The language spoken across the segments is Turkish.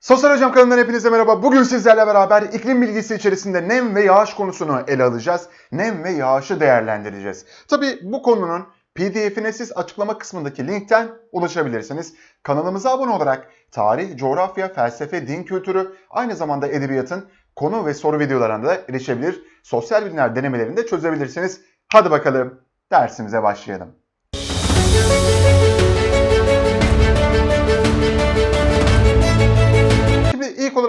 Sosyal Hocam kanalından hepinize merhaba. Bugün sizlerle beraber iklim bilgisi içerisinde nem ve yağış konusunu ele alacağız. Nem ve yağışı değerlendireceğiz. Tabi bu konunun pdf'ine siz açıklama kısmındaki linkten ulaşabilirsiniz. Kanalımıza abone olarak tarih, coğrafya, felsefe, din kültürü, aynı zamanda edebiyatın konu ve soru videolarına da erişebilir. Sosyal bilimler denemelerini de çözebilirsiniz. Hadi bakalım dersimize başlayalım.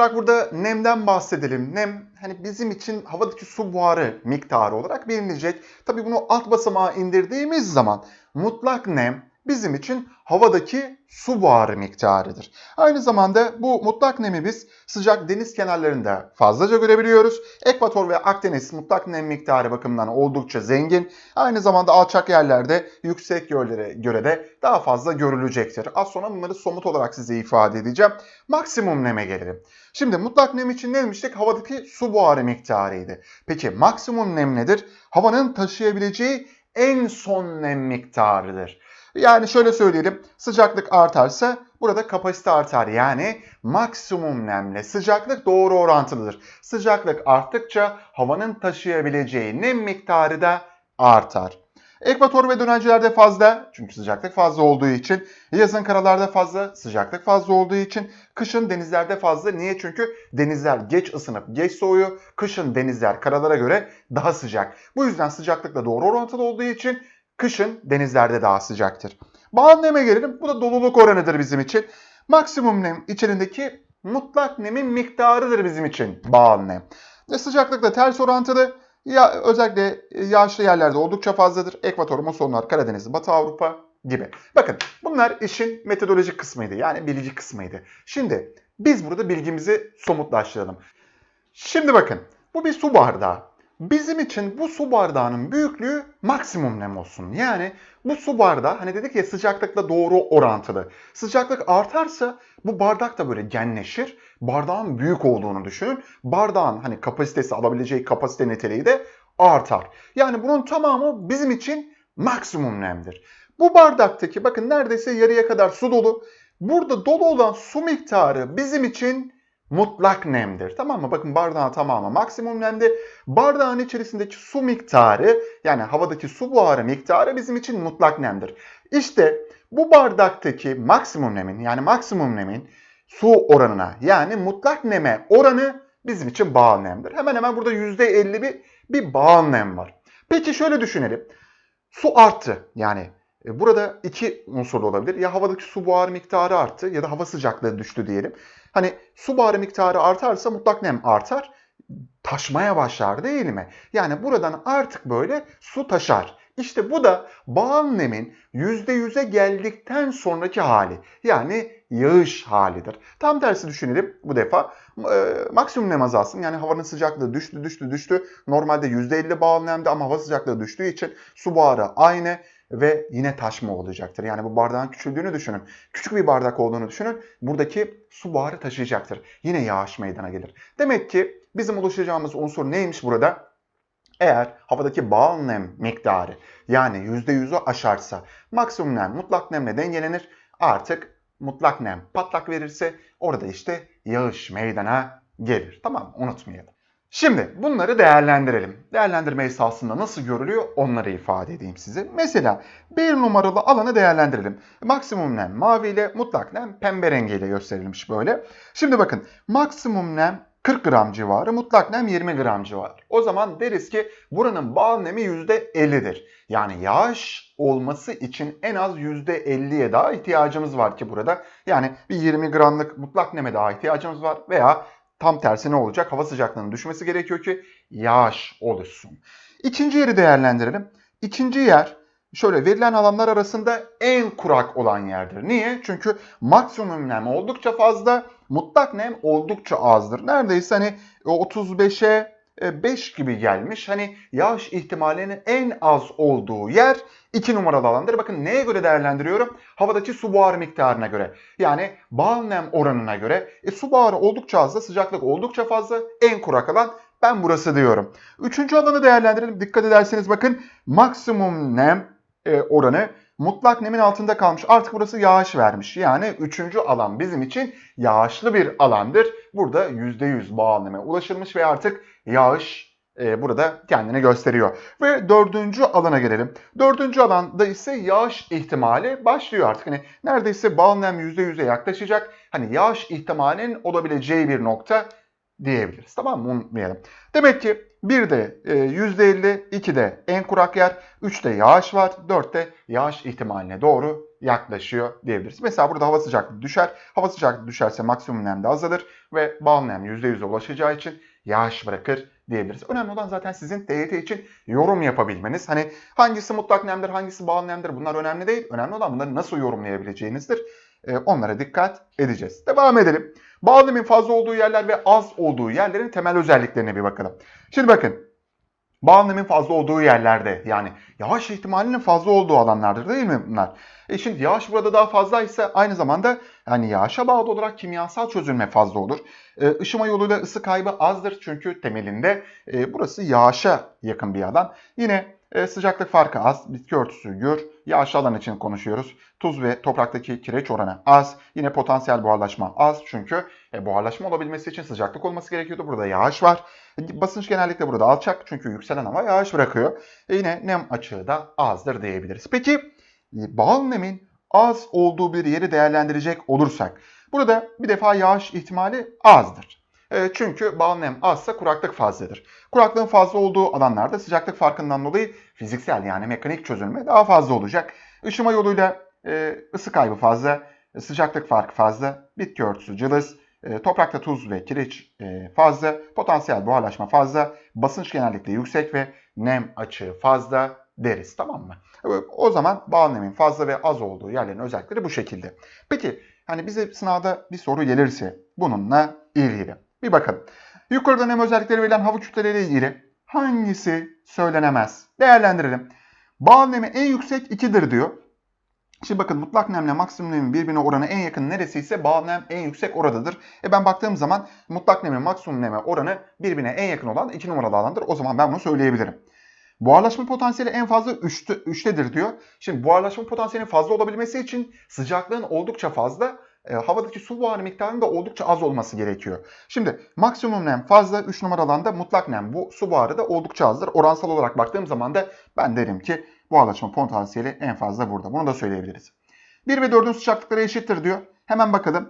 Olarak burada nemden bahsedelim. Nem hani bizim için havadaki su buharı miktarı olarak bilinecek. Tabii bunu alt basamağa indirdiğimiz zaman mutlak nem bizim için havadaki su buharı miktarıdır. Aynı zamanda bu mutlak nemi biz sıcak deniz kenarlarında fazlaca görebiliyoruz. Ekvator ve Akdeniz mutlak nem miktarı bakımından oldukça zengin. Aynı zamanda alçak yerlerde yüksek göllere göre de daha fazla görülecektir. Az sonra bunları somut olarak size ifade edeceğim. Maksimum neme gelelim. Şimdi mutlak nem için ne demiştik? Havadaki su buharı miktarıydı. Peki maksimum nem nedir? Havanın taşıyabileceği en son nem miktarıdır. Yani şöyle söyleyelim. Sıcaklık artarsa burada kapasite artar. Yani maksimum nemle sıcaklık doğru orantılıdır. Sıcaklık arttıkça havanın taşıyabileceği nem miktarı da artar. Ekvator ve dönencilerde fazla çünkü sıcaklık fazla olduğu için, yazın karalarda fazla, sıcaklık fazla olduğu için, kışın denizlerde fazla. Niye? Çünkü denizler geç ısınıp geç soğuyor. Kışın denizler karalara göre daha sıcak. Bu yüzden sıcaklıkla doğru orantılı olduğu için kışın denizlerde daha sıcaktır. Bağlı neme gelelim. Bu da doluluk oranıdır bizim için. Maksimum nem içerisindeki mutlak nemin miktarıdır bizim için bağlı nem. Ve sıcaklıkla ters orantılı. Ya özellikle yağışlı yerlerde oldukça fazladır. Ekvator, musonlar, Karadeniz, Batı Avrupa gibi. Bakın bunlar işin metodolojik kısmıydı. Yani bilgi kısmıydı. Şimdi biz burada bilgimizi somutlaştıralım. Şimdi bakın bu bir su bardağı. Bizim için bu su bardağının büyüklüğü maksimum nem olsun. Yani bu su bardağı hani dedik ya sıcaklıkla doğru orantılı. Sıcaklık artarsa bu bardak da böyle genleşir. Bardağın büyük olduğunu düşünün. Bardağın hani kapasitesi alabileceği kapasite niteliği de artar. Yani bunun tamamı bizim için maksimum nemdir. Bu bardaktaki bakın neredeyse yarıya kadar su dolu. Burada dolu olan su miktarı bizim için mutlak nemdir. Tamam mı? Bakın bardağın tamamı maksimum nemde. Bardağın içerisindeki su miktarı yani havadaki su buharı miktarı bizim için mutlak nemdir. İşte bu bardaktaki maksimum nemin yani maksimum nemin su oranına yani mutlak neme oranı bizim için bağlı nemdir. Hemen hemen burada %50 bir, bir bağlı nem var. Peki şöyle düşünelim. Su arttı. Yani burada iki unsur olabilir. Ya havadaki su buharı miktarı arttı ya da hava sıcaklığı düştü diyelim. Hani su buharı miktarı artarsa mutlak nem artar. Taşmaya başlar değil mi? Yani buradan artık böyle su taşar. İşte bu da bağım nemin %100'e geldikten sonraki hali. Yani yağış halidir. Tam tersi düşünelim bu defa. E, maksimum nem azalsın. Yani havanın sıcaklığı düştü düştü düştü. Normalde %50 bağım nemde ama hava sıcaklığı düştüğü için su buharı aynı ve yine taşma olacaktır. Yani bu bardağın küçüldüğünü düşünün. Küçük bir bardak olduğunu düşünün. Buradaki su buharı taşıyacaktır. Yine yağış meydana gelir. Demek ki bizim ulaşacağımız unsur neymiş burada? Eğer havadaki bağıl nem miktarı yani %100'ü aşarsa maksimum nem mutlak nemle dengelenir. Artık mutlak nem patlak verirse orada işte yağış meydana gelir. Tamam unutmayalım. Şimdi bunları değerlendirelim. Değerlendirme esasında nasıl görülüyor onları ifade edeyim size. Mesela bir numaralı alanı değerlendirelim. Maksimum nem mavi ile mutlak nem pembe rengiyle gösterilmiş böyle. Şimdi bakın maksimum nem 40 gram civarı, mutlak nem 20 gram civarı. O zaman deriz ki buranın bağ nemi %50'dir. Yani yağış olması için en az %50'ye daha ihtiyacımız var ki burada. Yani bir 20 gramlık mutlak neme daha ihtiyacımız var veya Tam tersi ne olacak? Hava sıcaklığının düşmesi gerekiyor ki yağış oluşsun. İkinci yeri değerlendirelim. İkinci yer şöyle verilen alanlar arasında en kurak olan yerdir. Niye? Çünkü maksimum nem oldukça fazla, mutlak nem oldukça azdır. Neredeyse hani 35'e 5 gibi gelmiş. Hani yağış ihtimalinin en az olduğu yer 2 numaralı alandır. Bakın neye göre değerlendiriyorum? Havadaki su buharı miktarına göre. Yani bağ nem oranına göre. E, su buharı oldukça az da sıcaklık oldukça fazla. En kurak alan ben burası diyorum. Üçüncü alanı değerlendirelim. Dikkat ederseniz bakın maksimum nem e, oranı mutlak nemin altında kalmış. Artık burası yağış vermiş. Yani üçüncü alan bizim için yağışlı bir alandır. Burada %100 bağıl neme ulaşılmış ve artık yağış e, burada kendini gösteriyor. Ve dördüncü alana gelelim. Dördüncü alanda ise yağış ihtimali başlıyor artık. Hani neredeyse bağıl nem %100'e yaklaşacak. Hani yağış ihtimalinin olabileceği bir nokta diyebiliriz. Tamam mı? Unutmayalım. Demek ki 1'de e, %50, 2'de en kurak yer, 3'te yağış var, 4'te yağış ihtimaline doğru yaklaşıyor diyebiliriz. Mesela burada hava sıcaklığı düşer. Hava sıcaklığı düşerse maksimum nem de azalır ve bağım nem %100'e ulaşacağı için yağış bırakır diyebiliriz. Önemli olan zaten sizin TYT için yorum yapabilmeniz. Hani hangisi mutlak nemdir, hangisi bağlı nemdir bunlar önemli değil. Önemli olan bunları nasıl yorumlayabileceğinizdir. E, onlara dikkat edeceğiz. Devam edelim. Bağlı nemin fazla olduğu yerler ve az olduğu yerlerin temel özelliklerine bir bakalım. Şimdi bakın. Bağlı nemin fazla olduğu yerlerde yani yağış ihtimalinin fazla olduğu alanlardır değil mi bunlar? E şimdi yağış burada daha fazlaysa aynı zamanda yani yağışa bağlı olarak kimyasal çözülme fazla olur. E, ışıma yoluyla ısı kaybı azdır çünkü temelinde e, burası yağışa yakın bir alan. Yine e, sıcaklık farkı az, bitki örtüsü gür, yağışlı alan için konuşuyoruz. Tuz ve topraktaki kireç oranı az, yine potansiyel buharlaşma az çünkü e, buharlaşma olabilmesi için sıcaklık olması gerekiyordu. Burada yağış var. E, basınç genellikle burada alçak çünkü yükselen hava yağış bırakıyor. E, yine nem açığı da azdır diyebiliriz. Peki e, bağıl nemin az olduğu bir yeri değerlendirecek olursak burada bir defa yağış ihtimali azdır. E, çünkü bağıl nem azsa kuraklık fazladır. Kuraklığın fazla olduğu alanlarda sıcaklık farkından dolayı fiziksel yani mekanik çözülme daha fazla olacak. Işıma yoluyla e, ısı kaybı fazla, sıcaklık farkı fazla, bitki örtüsü cılız, e, toprakta tuz ve kireç e, fazla, potansiyel buharlaşma fazla, basınç genellikle yüksek ve nem açığı fazla deriz tamam mı? E, o zaman bağ nemin fazla ve az olduğu yerlerin özellikleri bu şekilde. Peki hani bize sınavda bir soru gelirse bununla ilgili bir bakalım. Yukarıda nem özellikleri verilen hava kütleleriyle ilgili hangisi söylenemez? Değerlendirelim. Bağ nemi en yüksek 2'dir diyor. Şimdi bakın mutlak nemle maksimum nemin birbirine oranı en yakın neresiyse bağ nem en yüksek oradadır. E ben baktığım zaman mutlak nemin maksimum neme oranı birbirine en yakın olan 2 numaralı alandır. O zaman ben bunu söyleyebilirim. Buharlaşma potansiyeli en fazla 3'te, 3'tedir diyor. Şimdi buharlaşma potansiyelinin fazla olabilmesi için sıcaklığın oldukça fazla, e, havadaki su buharı miktarının da oldukça az olması gerekiyor. Şimdi maksimum nem fazla 3 numaralı alanda mutlak nem bu su buharı da oldukça azdır. Oransal olarak baktığım zaman da ben derim ki buharlaşma potansiyeli en fazla burada. Bunu da söyleyebiliriz. 1 ve 4'ün sıcaklıkları eşittir diyor. Hemen bakalım.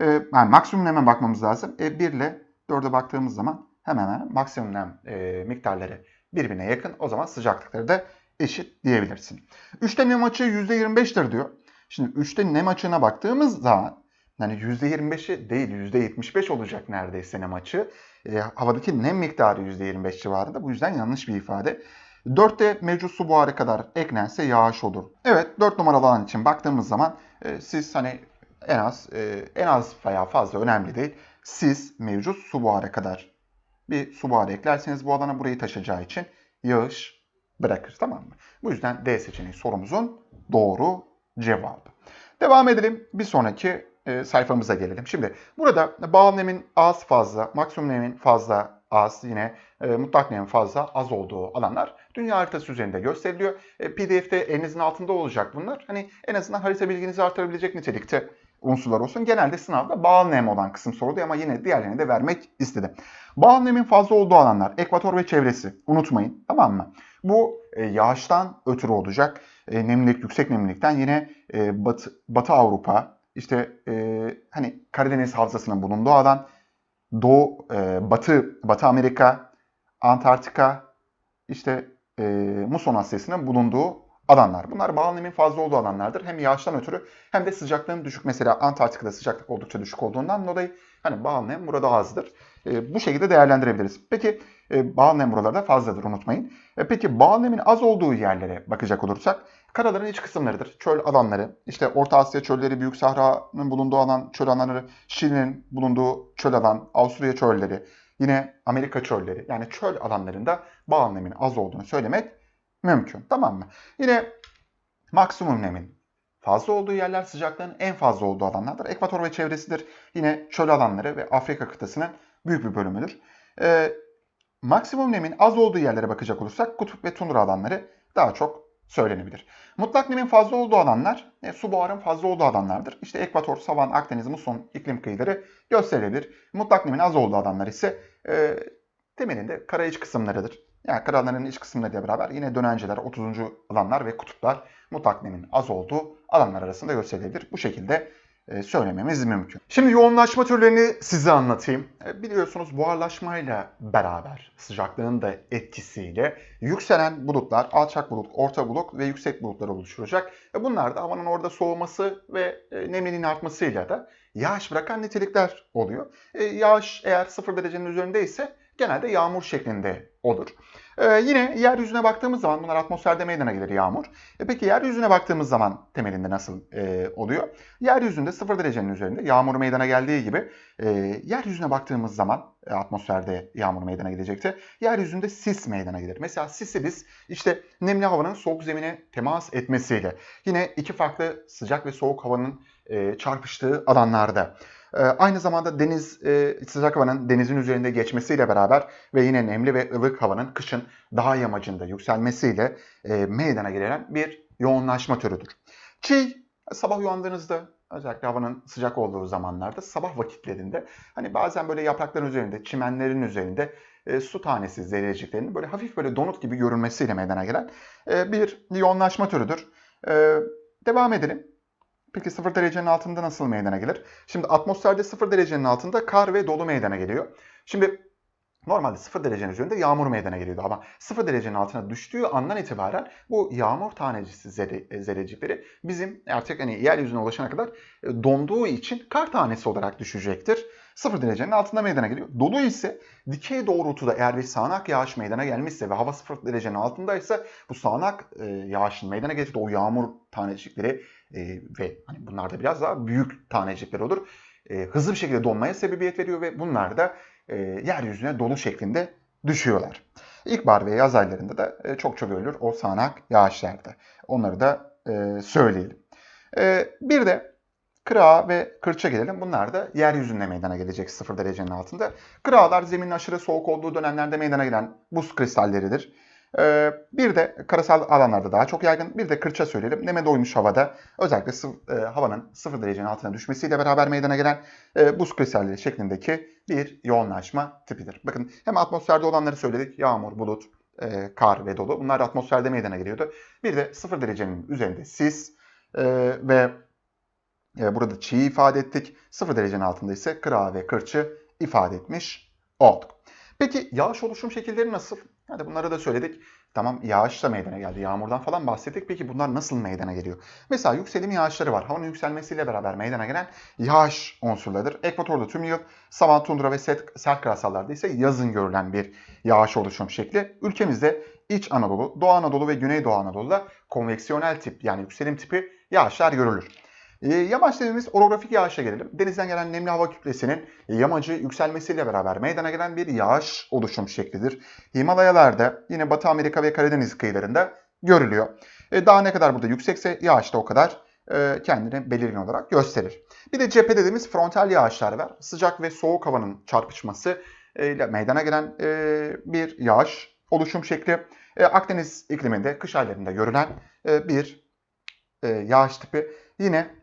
E, yani maksimum neme bakmamız lazım. E, 1 ile 4'e baktığımız zaman hemen hemen maksimum nem e, miktarları birbirine yakın. O zaman sıcaklıkları da eşit diyebilirsin. 3'te nem açığı %25'tir diyor. Şimdi 3'te nem açığına baktığımız zaman yani %25'i değil %75 olacak neredeyse nem açığı. E, havadaki nem miktarı %25 civarında. Bu yüzden yanlış bir ifade. 4'te mevcut su buharı kadar eklense yağış olur. Evet 4 numaralı alan için baktığımız zaman e, siz hani en az e, en az veya fazla önemli değil. Siz mevcut su buharı kadar bir su buharı eklerseniz bu alana burayı taşıyacağı için yağış bırakır. Tamam mı? Bu yüzden D seçeneği sorumuzun doğru cevabı. Devam edelim. Bir sonraki e, sayfamıza gelelim. Şimdi burada bağlı nemin az fazla, maksimum nemin fazla az, yine e, mutlak nemin fazla az olduğu alanlar dünya haritası üzerinde gösteriliyor. E, PDF'de elinizin altında olacak bunlar. Hani en azından harita bilginizi artırabilecek nitelikte unsurlar olsun. Genelde sınavda bağlı nem olan kısım soruluyor ama yine diğerlerini de vermek istedim. Bağlı nemin fazla olduğu alanlar ekvator ve çevresi. Unutmayın tamam mı? Bu e, yağıştan ötürü olacak. E, nemlilik, yüksek nemlilikten yine e, Batı, Batı Avrupa, işte e, hani Karadeniz havzasının bulunduğu alan, Doğu, e, Batı, Batı Amerika, Antarktika, işte e, Muson Asyası'nın bulunduğu alanlar. Bunlar bağlı nemin fazla olduğu alanlardır. Hem yağıştan ötürü hem de sıcaklığın düşük. Mesela Antarktika'da sıcaklık oldukça düşük olduğundan dolayı hani bağlı nem burada azdır. E, bu şekilde değerlendirebiliriz. Peki e, bağlı nem buralarda fazladır unutmayın. E, peki bağlı nemin az olduğu yerlere bakacak olursak karaların iç kısımlarıdır. Çöl alanları, işte Orta Asya çölleri, Büyük Sahra'nın bulunduğu alan çöl alanları, Şili'nin bulunduğu çöl alan, Avusturya çölleri, yine Amerika çölleri. Yani çöl alanlarında bağlı nemin az olduğunu söylemek mümkün. Tamam mı? Yine maksimum nemin fazla olduğu yerler sıcaklığın en fazla olduğu alanlardır. Ekvator ve çevresidir. Yine çöl alanları ve Afrika kıtasının büyük bir bölümüdür. Ee, maksimum nemin az olduğu yerlere bakacak olursak kutup ve tundra alanları daha çok söylenebilir. Mutlak nemin fazla olduğu alanlar e, su buharın fazla olduğu alanlardır. İşte ekvator, savan, Akdeniz, muson iklim kıyıları gösterilebilir. Mutlak nemin az olduğu alanlar ise e, temelinde kara iç kısımlarıdır. Yani karaların iç kısımlarıyla beraber yine dönenceler, 30. alanlar ve kutuplar mutlak nemin az olduğu alanlar arasında gösterilebilir. Bu şekilde e, söylememiz mümkün. Şimdi yoğunlaşma türlerini size anlatayım. E, Biliyorsunuz buharlaşmayla beraber sıcaklığın da etkisiyle yükselen bulutlar, alçak bulut, orta bulut ve yüksek bulutlar oluşturacak. E, Bunlar da havanın orada soğuması ve nemliliğin artmasıyla da yağış bırakan nitelikler oluyor. Yağış eğer 0 derecenin üzerindeyse genelde yağmur şeklinde olur. Ee, yine yeryüzüne baktığımız zaman bunlar atmosferde meydana gelir yağmur. E peki yeryüzüne baktığımız zaman temelinde nasıl e, oluyor? Yeryüzünde 0 derecenin üzerinde yağmur meydana geldiği gibi e, yeryüzüne baktığımız zaman e, atmosferde yağmur meydana gelecekti. Yeryüzünde sis meydana gelir. Mesela sisi biz işte nemli havanın soğuk zemine temas etmesiyle yine iki farklı sıcak ve soğuk havanın e, çarpıştığı alanlarda Aynı zamanda deniz e, sıcak havanın denizin üzerinde geçmesiyle beraber ve yine nemli ve ılık havanın kışın daha yamacında yükselmesiyle e, meydana gelen bir yoğunlaşma türüdür. Çiğ sabah uyandığınızda özellikle havanın sıcak olduğu zamanlarda sabah vakitlerinde hani bazen böyle yaprakların üzerinde, çimenlerin üzerinde e, su tanesi zerreciklerinin böyle hafif böyle donut gibi görünmesiyle meydana gelen bir yoğunlaşma türüdür. Devam edelim. Peki 0 derecenin altında nasıl meydana gelir? Şimdi atmosferde 0 derecenin altında kar ve dolu meydana geliyor. Şimdi normalde 0 derecenin üzerinde yağmur meydana geliyordu ama 0 derecenin altına düştüğü andan itibaren bu yağmur tanecisi zerre, e, bizim artık hani yeryüzüne ulaşana kadar e, donduğu için kar tanesi olarak düşecektir. 0 derecenin altında meydana geliyor. Dolu ise dikey doğrultuda eğer bir sağanak yağış meydana gelmişse ve hava 0 derecenin altındaysa bu sağanak e, yağışın meydana getirdiği o yağmur tanecikleri e, ve hani bunlar da biraz daha büyük tanecikler olur. E, hızlı bir şekilde donmaya sebebiyet veriyor ve bunlar da e, yeryüzüne dolu şeklinde düşüyorlar. İlkbahar ve yaz aylarında da e, çokça görülür o sağanak yağışlarda. Onları da e, söyleyelim. E, bir de kıra ve kırça gelelim. Bunlar da yeryüzünde meydana gelecek 0 derecenin altında. Kıralar zeminin aşırı soğuk olduğu dönemlerde meydana gelen buz kristalleridir. Ee, bir de karasal alanlarda daha çok yaygın. Bir de kırça söyleyelim. Neme doymuş havada özellikle e, havanın 0 derecenin altına düşmesiyle beraber meydana gelen e, buz kristalleri şeklindeki bir yoğunlaşma tipidir. Bakın hem atmosferde olanları söyledik. Yağmur, bulut, e, kar ve dolu. Bunlar atmosferde meydana geliyordu. Bir de 0 derecenin üzerinde sis ve burada çiğ ifade ettik. 0 derecenin altında ise kıra ve kırçı ifade etmiş olduk. Peki yağış oluşum şekilleri nasıl? Hadi bunları da söyledik. Tamam yağış da meydana geldi. Yağmurdan falan bahsettik. Peki bunlar nasıl meydana geliyor? Mesela yükselim yağışları var. Havanın yükselmesiyle beraber meydana gelen yağış unsurlarıdır. Ekvatorda tüm yıl, savan, tundra ve sert, sert karasallarda ise yazın görülen bir yağış oluşum şekli. Ülkemizde İç Anadolu, Doğu Anadolu ve Güneydoğu Anadolu'da konveksiyonel tip yani yükselim tipi yağışlar görülür. E, yamaç dediğimiz orografik yağışa gelelim. Denizden gelen nemli hava kütlesinin yamacı yükselmesiyle beraber meydana gelen bir yağış oluşum şeklidir. Himalayalarda yine Batı Amerika ve Karadeniz kıyılarında görülüyor. E, daha ne kadar burada yüksekse yağış da o kadar e, kendini belirgin olarak gösterir. Bir de cephe dediğimiz frontal yağışlar var. Sıcak ve soğuk havanın çarpışması ile meydana gelen e, bir yağış oluşum şekli. E, Akdeniz ikliminde kış aylarında görülen e, bir e, yağış tipi. Yine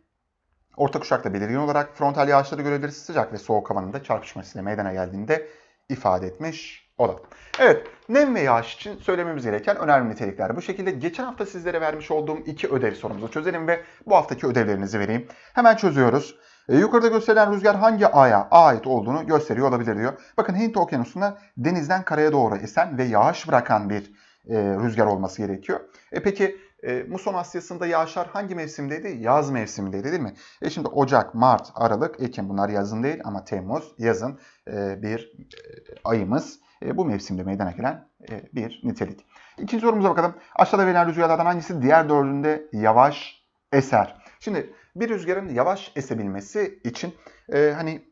Orta kuşakta belirgin olarak frontal yağışları görebiliriz. Sıcak ve soğuk havanın da çarpışmasıyla meydana geldiğinde ifade etmiş olalım. Evet, nem ve yağış için söylememiz gereken önemli nitelikler bu şekilde. Geçen hafta sizlere vermiş olduğum iki ödev sorumuzu çözelim ve bu haftaki ödevlerinizi vereyim. Hemen çözüyoruz. E, yukarıda gösterilen rüzgar hangi aya ait olduğunu gösteriyor olabilir diyor. Bakın Hint Okyanusu'nda denizden karaya doğru esen ve yağış bırakan bir e, rüzgar olması gerekiyor. E peki e, muson Asya'sında yağışlar hangi mevsimdeydi? Yaz mevsimindeydi değil mi? E şimdi Ocak, Mart, Aralık, Ekim bunlar yazın değil ama Temmuz yazın e, bir e, ayımız. E, bu mevsimde meydana gelen e, bir nitelik. İkinci sorumuza bakalım. Aşağıda verilen rüzgarlardan hangisi diğer dördünde yavaş eser? Şimdi bir rüzgarın yavaş esebilmesi için e, hani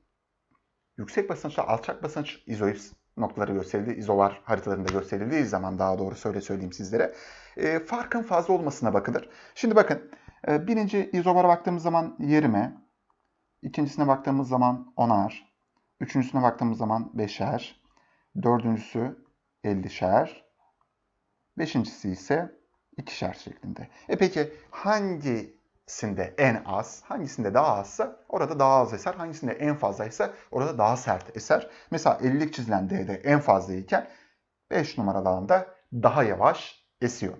yüksek basınçla alçak basınç izoips noktaları gösterildi. İzovar haritalarında gösterildiği zaman daha doğru söyle söyleyeyim sizlere. E, farkın fazla olmasına bakılır. Şimdi bakın e, birinci izovara baktığımız zaman 20. ikincisine baktığımız zaman 10'ar. Üçüncüsüne baktığımız zaman 5'er. Dördüncüsü 50'şer. Beşincisi ise ikişer şeklinde. E peki hangisinde en az, hangisinde daha azsa orada daha az eser, hangisinde en fazlaysa orada daha sert eser. Mesela 50'lik çizilen D'de en fazla iken 5 numaralı alanda daha yavaş esiyor.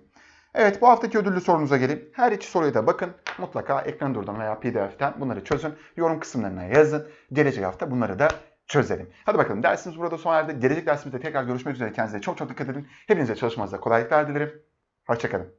Evet bu haftaki ödüllü sorunuza gelin. Her iki soruya da bakın. Mutlaka ekran durdan veya pdf'ten bunları çözün. Yorum kısımlarına yazın. Gelecek hafta bunları da çözelim. Hadi bakalım dersimiz burada sona erdi. Gelecek dersimizde tekrar görüşmek üzere. Kendinize çok çok dikkat edin. Hepinize çalışmanızda kolaylıklar dilerim. Hoşçakalın.